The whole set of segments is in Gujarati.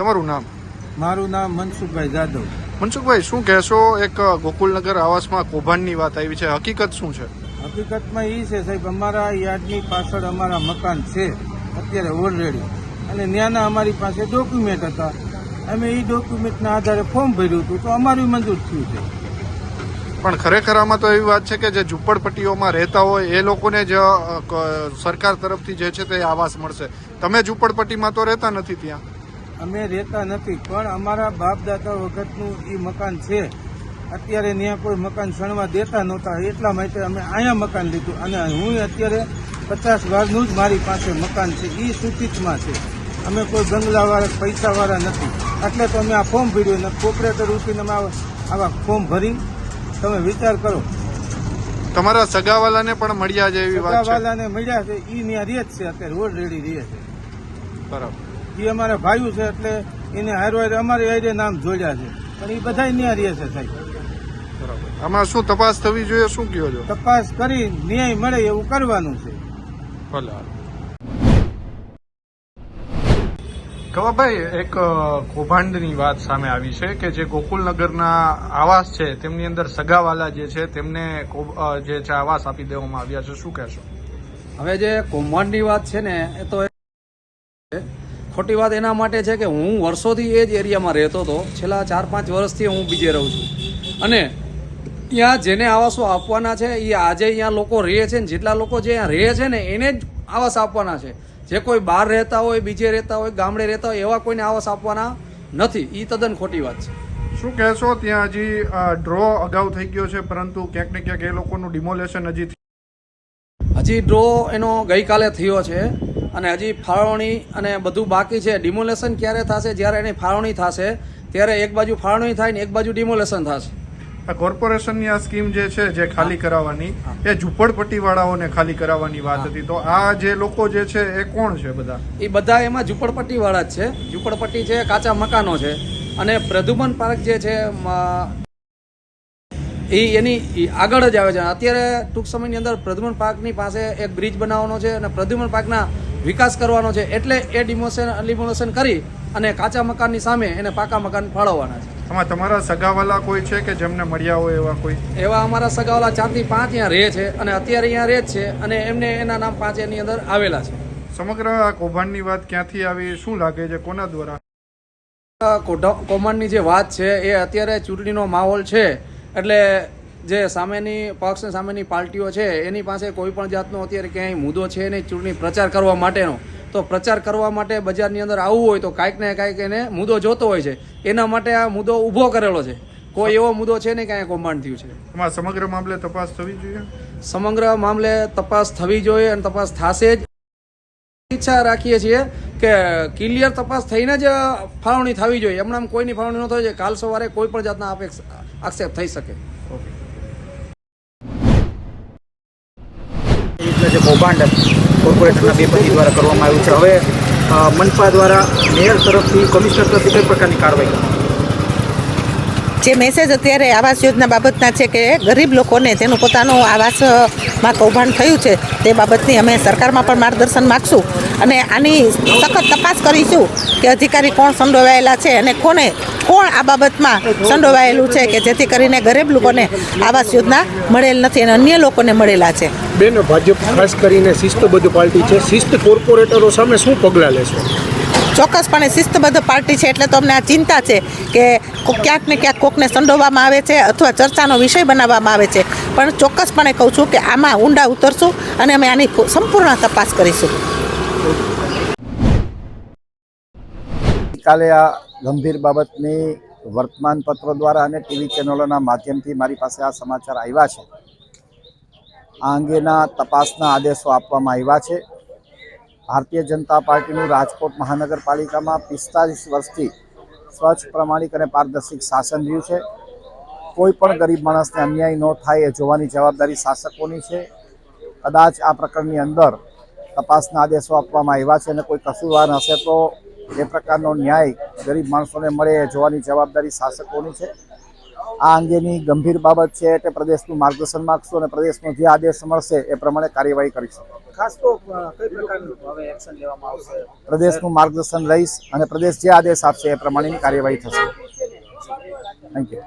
તમારું નામ? મારું નામ મનસુખભાઈ જાદવ. મનસુખભાઈ શું કહેશો? એક ગોકુલનગર આવાસમાં કૌભાંડની વાત આવી છે. હકીકત શું છે? હકીકતમાં એ છે સાહેબ અમારા યાર્ડની પાછળ અમારા મકાન છે. અત્યારે ઓલરેડી અને ત્યાંના અમારી પાસે ડોક્યુમેન્ટ હતા. અમે એ ડોક્યુમેન્ટના આધારે ફોર્મ ભર્યું હતું તો અમારું મંજૂર થયું છે. પણ ખરેખર આમાં તો એવી વાત છે કે જે ઝૂંપડપટ્ટીઓમાં રહેતા હોય એ લોકોને જ સરકાર તરફથી જે છે તે આવાસ મળશે. તમે ઝૂંપડપટ્ટીમાં તો રહેતા નથી ત્યાં? અમે રહેતા નથી પણ અમારા બાપદાદા વખતનું એ મકાન છે. અત્યારે ત્યાં કોઈ મકાન સણવા દેતા નહોતા એટલા માટે અમે અહીંયા મકાન લીધું. અને હું અત્યારે પચાસ વારનું જ મારી પાસે મકાન છે એ સૂચિતમાં છે. અમે કોઈ બંગલાવાળા પૈસાવાળા નથી. એટલે તો અમે આ ફોર્મ ભર્યું અને કોપરેટર ઉઠીને અમે આવા ફોર્મ ભરી. તમે વિચાર કરો. તમારા સગાવાલાને પણ મળ્યા છે એવી વાત સગાવાલાને મળ્યા છે એ ત્યાં રહે જ છે અત્યારે ઓલરેડી રહે છે. બરાબર. એ અમારા ભાઈઓ છે એટલે એને હારો હારે અમારે હારે નામ જોડ્યા છે. પણ એ બધા ન્યાય રહે છે સાહેબ. બરાબર. આમાં શું તપાસ થવી જોઈએ શું કહો છો? તપાસ કરી ન્યાય મળે એવું કરવાનું છે. ભલે કવાભાઈ એક કૌભાંડની વાત સામે આવી છે કે જે ગોકુલનગરના આવાસ છે તેમની અંદર સગાવાલા જે છે તેમને જે છે આવાસ આપી દેવામાં આવ્યા છે. શું કહેશો? હવે જે કૌભાંડની વાત છે ને એ તો ખોટી વાત એના માટે છે કે હું વર્ષોથી એ જ એરિયામાં રહેતો હતો. છેલ્લા ચાર પાંચ વર્ષથી હું બીજે રહું છું. અને ત્યાં જેને આવાસો આપવાના છે એ આજે અહીંયા લોકો રહે છે ને જેટલા લોકો જે અહીંયા રહે છે ને એને જ આવાસ આપવાના છે. જે કોઈ બહાર રહેતા હોય બીજે રહેતા હોય ગામડે રહેતા હોય એવા કોઈને આવાસ આપવાના નથી. એ તદ્દન ખોટી વાત છે. શું કહેશો ત્યાં હજી ડ્રો અગાઉ થઈ ગયો છે પરંતુ ક્યાંક ને ક્યાંક એ લોકોનું ડિમોલેશન હજી હજી ડ્રો એનો ગઈકાલે થયો છે. અને હજી ફાળવણી અને બધું બાકી છે. ડિમોલેશન ક્યારે થશે? જ્યારે એની ફાળવણી થશે ત્યારે એક બાજુ ફાળવણી થાય ને એક બાજુ ડિમોલેશન થશે. આ કોર્પોરેશનની આ સ્કીમ જે છે જે ખાલી કરાવવાની એ ઝૂંપડપટ્ટીવાળાઓને ખાલી કરાવવાની વાત હતી. તો આ જે લોકો જે છે એ કોણ છે બધા? એ બધા એમાં ઝૂંપડપટ્ટીવાળા જ છે. ઝૂંપડપટ્ટી છે કાચા મકાનો છે. અને પ્રદ્યુમન પાર્ક જે છે એ એની આગળ જ આવે છે. અત્યારે ટૂંક સમયની અંદર પ્રદ્યુમન પાર્કની પાસે એક બ્રિજ બનાવવાનો છે અને પ્રદ્યુમન પાર્કના વિકાસ કરવાનો છે એટલે એ ડિમોશન ડિમોશન કરી અને કાચા મકાનની સામે એને પાકા મકાન ફાળવવાના છે. આમાં તમારા સગાવાલા કોઈ છે કે જેમને મળ્યા હોય એવા કોઈ? એવા અમારા સગાવાલા ચારથી પાંચ અહીંયા રહે છે અને અત્યારે અહીંયા રહે છે અને એમને એના નામ પાંચ એની અંદર આવેલા છે. સમગ્ર આ કૌભાંડની વાત ક્યાંથી આવી? શું લાગે છે? કોના દ્વારા? કૌભાંડની જે વાત છે એ અત્યારે ચૂંટણીનો માહોલ છે. એટલે જે સામેની પક્ષ સામેની પાર્ટીઓ છે એની પાસે કોઈ પણ જાતનો અત્યારે ક્યાંય મુદ્દો છે નહીં ચૂંટણી પ્રચાર કરવા માટેનો. તો પ્રચાર કરવા માટે બજારની અંદર આવવું હોય તો કાંઈક ને કાંઈક એને મુદ્દો જોતો હોય છે. એના માટે આ મુદ્દો ઊભો કરેલો છે. કોઈ એવો મુદ્દો છે નહીં કાંઈ કૌભાંડ થયું છે. એમાં સમગ્ર મામલે તપાસ થવી જોઈએ? સમગ્ર મામલે તપાસ થવી જોઈએ અને તપાસ થશે જ. ઈચ્છા રાખીએ છીએ કે ક્લિયર તપાસ થઈને જ ફાળવણી થવી જોઈએ. એમણામ કોઈની ફાળવણી ન થવી જોઈએ. કાલ સવારે કોઈ પણ જાતના આક્ષેપ થઈ શકે. એ જે કૌભાંડ કોર્પોરેટરના બે પતિ દ્વારા કરવામાં આવ્યું છે. હવે મનપા દ્વારા મેયર તરફથી કમિશનર તરફથી કઈ પ્રકારની કાર્યવાહી જે મેસેજ અત્યારે આવાસ યોજના બાબતના છે કે ગરીબ લોકોને તેનું પોતાનું આવાસમાં કૌભાંડ થયું છે, તે બાબતની અમે સરકારમાં પણ માર્ગદર્શન માગશું અને આની સખત તપાસ કરીશું કે અધિકારી કોણ સંડોવાયેલા છે અને કોને, કોણ આ બાબતમાં સંડોવાયેલું છે કે જેથી કરીને ગરીબ લોકોને આવાસ યોજના મળેલ નથી અને અન્ય લોકોને મળેલા છે. બેન, ભાજપ ખાસ કરીને શિસ્તબદ્ધ પાર્ટી છે. શિસ્ત કોર્પોરેટરો સામે શું પગલાં લેશો? ચોક્કસપણે શિસ્તબદ્ધ પાર્ટી છે એટલે તો અમને આ ચિંતા છે કે ક્યાંક ને ક્યાંક કોકને સંડોવવામાં આવે છે અથવા ચર્ચાનો વિષય બનાવવામાં આવે છે. પણ ચોક્કસપણે કહું છું કે આમાં ઊંડા ઉતરશું અને અમે આની સંપૂર્ણ તપાસ કરીશું. કાલે આ ગંભીર બાબતની વર્તમાન પત્રો દ્વારા અને ટીવી ચેનલોના માધ્યમથી મારી પાસે આ સમાચાર આવ્યા છે. આ અંગેના તપાસના આદેશો આપવામાં આવ્યા છે. ભારતીય જનતા પાર્ટીનું રાજકોટ મહાનગરપાલિકામાં પિસ્તાલીસ વર્ષથી સ્વચ્છ, પ્રમાણિક અને પારદર્શિક શાસન રહ્યું છે. કોઈ પણ ગરીબ માણસને અન્યાય ન થાય એ જોવાની જવાબદારી શાસકોની છે. કદાચ આ પ્રકરણની અંદર તપાસના આદેશો આપવામાં આવ્યા છે અને કોઈ કસૂરવાર હશે તો એ પ્રકારનો ન્યાય ગરીબ માણસોને મળે એ જોવાની જવાબદારી શાસકોની છે. આ અંગેની ગંભીર બાબત છે એટલે પ્રદેશનું માર્ગદર્શન માગશું અને પ્રદેશનો જે આદેશ મળશે એ પ્રમાણે કાર્યવાહી કરીશું. ખાસ તો કઈ પ્રકારનું હવે એક્શન લેવામાં આવશે? પ્રદેશનું માર્ગદર્શન લઈશ અને પ્રદેશ જે આદેશ આપશે એ પ્રમાણેની કાર્યવાહી થશે. થેન્ક યુ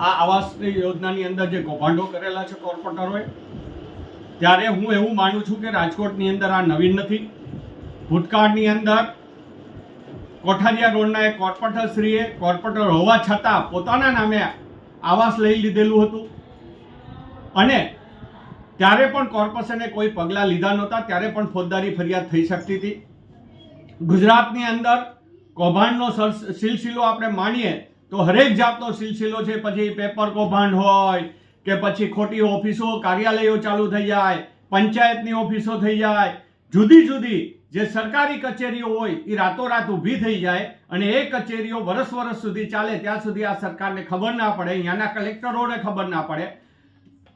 આ આવાસની યોજનાની અંદર જે કૌભાંડો કરેલા છે કોર્પોરેટરોએ ત્યારે હું એવું માનું છું કે રાજકોટની અંદર આ નવીન નથી. ભૂતકાળની અંદર કોઠારિયા રોડના એક કોર્પોરેટરશ્રીએ કોર્પોરેટર હોવા છતાં પોતાના નામે આવાસ લઈ લીધેલું હતું. અને ત્યારે પણ કોર્પોરેશને કોઈ પગલાં લીધા નહોતા, ત્યારે પણ ફોજદારી ફરિયાદ થઈ શકતી હતી. ગુજરાતની અંદર કૌભાંડનો સિલસિલો આપણે માણીએ તો હરેક જાતનો સિલસિલો છે. પછી પેપર કૌભાંડ હોય કે પછી ખોટી ઓફિસો, કાર્યાલયો ચાલુ થઈ જાય, પંચાયતની ઓફિસો થઈ જાય જુદી જુદી જે સરકારી કચેરીઓ હોય એ રાતોરાત ઊભી થઈ જાય અને એ કચેરીઓ વરસ વરસ સુધી ચાલે, ત્યાં સુધી આ સરકારને ખબર ના પડે, અહીંયાના કલેક્ટરોને ખબર ના પડે.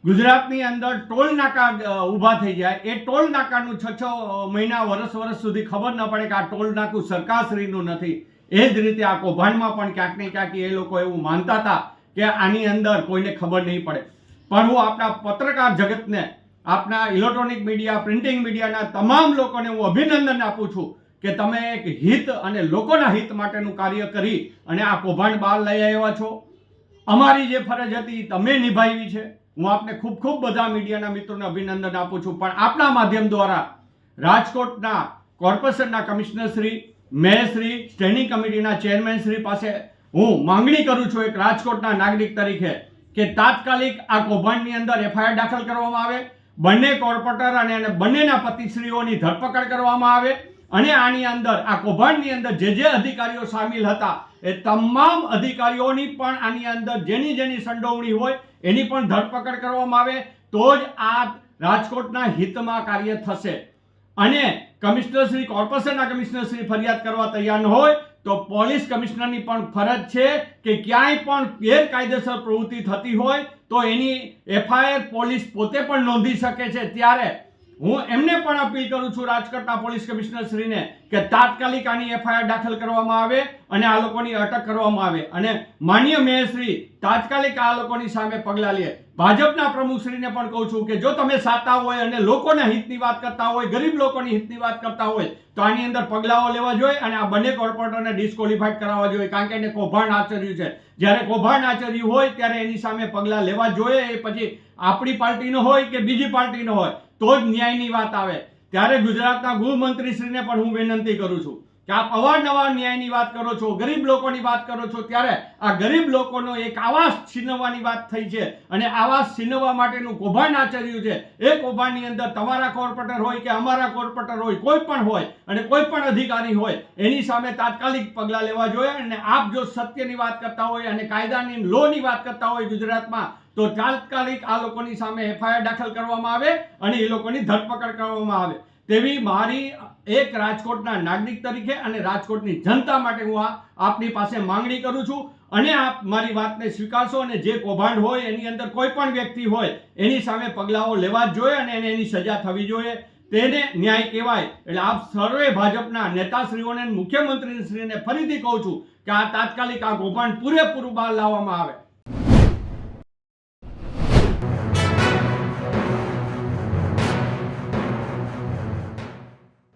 ગુજરાતની અંદર ટોલ નાકા ઊભા થઈ જાય. એ ટોલ નાકાનું છ છ મહિના વરસ વરસ સુધી ખબર ન પડે કે આ ટોલ નાકું સરકારશ્રીનું નથી. એ જ રીતે આ કૌભાંડમાં પણ ક્યાંક ને ક્યાંક એ લોકો એવું માનતા હતા કે આની અંદર કોઈને ખબર નહીં પડે. પણ હું આપણા પત્રકાર જગતને આપના ઇલેક્ટ્રોનિક મીડિયા પ્રિન્ટિંગ મીડિયાના તમામ લોકોને હું અભિનંદન આપું છું કે તમે એક હિત અને લોકોના હિત માટેનું કાર્ય કરી અને આ કૌભાંડ બહાર લઈ આવ્યા છો. અમારી જે ફરજ હતી તમે નિભાવી છે. હું આપને ખૂબ ખૂબ બધા મીડિયાના મિત્રોને અભિનંદન આપું છું. પણ આપણા માધ્યમ દ્વારા રાજકોટના કોર્પોરેશનના કમિશનરશ્રી મેયરશ્રી સ્ટેન્ડિંગ કમિટીના ચેરમેનશ્રી પાસે હું માંગણી કરું છું એક રાજકોટના નાગરિક તરીકે કે તાત્કાલિક આ કૌભાંડની અંદર એફઆઈઆર દાખલ કરવામાં આવે. બંને કોર્પોરેટર અને અને બંનેના પતિશ્રીઓની ધરપકડ કરવામાં આવે અને આની અંદર, આ કૌભાંડની અંદર જે જે અધિકારીઓ સામેલ હતા, એ તમામ અધિકારીઓની પણ આની અંદર જેની જેની સંડોવણી હોય, એની પણ ધરપકડ કરવામાં આવે. તો જ આ રાજકોટના હિતમાં કાર્ય થશે. અને કમિશનર શ્રી કોર્પોરેશનના કમિશનર શ્રી ફરિયાદ કરવા તૈયાર ન હોય તો પોલીસ કમિશનરની પણ ફરજ છે કે ક્યાંય પણ ગેરકાયદેસર પ્રવૃત્તિ થતી હોય તો એની એફઆઈઆર પોલીસ પોતે પણ નોંધી શકે છે. ત્યારે હું એમને પણ અપીલ કરું છું રાજકોટના પોલીસ કમિશનર શ્રીને કે તાત્કાલિક આની એફઆઈઆર દાખલ કરવામાં આવે અને આ લોકોની અટક કરવામાં આવે. અને માન્ય મેયરશ્રી તાત્કાલિક આ લોકોની સામે પગલાં લે. ભાજપના પ્રમુખશ્રીને પણ કહું છું કે જો તમે સાતા હોય અને લોકોના હિતની વાત કરતા હોય, ગરીબ લોકોની હિતની વાત કરતા હોય, તો આની અંદર પગલાઓ લેવા જોઈએ અને આ બંને કોર્પોરેટરને ડિસ્કોલિફાઈડ કરાવવા જોઈએ. કારણ કે એને કૌભાંડ આચર્યું છે. જ્યારે કૌભાંડ આચર્યું હોય, ત્યારે એની સામે પગલાં લેવા જોઈએ. એ પછી આપણી પાર્ટીનો હોય કે બીજી પાર્ટીનો હોય. તો જ ન્યાયની વાત આવે. ત્યારે ગુજરાતના ગૃહમંત્રીશ્રીને પણ હું વિનંતી કરું છું કે આપ અવારનવાર ન્યાયની વાત કરો છો, ગરીબ લોકોની વાત કરો છો, ત્યારે આ ગરીબ લોકોનો એક આવાસ છીનવવાની વાત થઈ છે અને આવાસ છીનવવા માટેનું કૌભાંડ આચર્યું છે. એ કૌભાંડની અંદર તમારા કોર્પોરેટર હોય કે અમારા કોર્પોરેટર હોય, કોઈ પણ હોય અને કોઈ પણ અધિકારી હોય, એની સામે તાત્કાલિક પગલાં લેવા જોઈએ અને આપ જો સત્યની વાત કરતા હોય અને કાયદાની લોની વાત કરતા હોય ગુજરાતમાં તો તાત્કાલિક આ લોકોની સામે એફઆઈઆર દાખલ કરવામાં આવે અને એ લોકોની ધરપકડ કરવામાં આવે. તેવી મારી એક રાજકોટના નાગરિક તરીકે અને રાજકોટની જનતા માટે હું આ આપની પાસે માંગણી કરું છું. અને આપ મારી વાતને સ્વીકારશો અને જે કૌભાંડ હોય એની અંદર કોઈ પણ વ્યક્તિ હોય, એની સામે પગલાઓ લેવા જ જોઈએ અને એને એની સજા થવી જોઈએ. તેને ન્યાય કહેવાય. એટલે આપ સર્વે ભાજપના નેતાશ્રીઓને મુખ્યમંત્રીશ્રીને ફરીથી કહું છું કે આ તાત્કાલિક આ કૌભાંડ પૂરેપૂરું બહાર લાવવામાં આવે.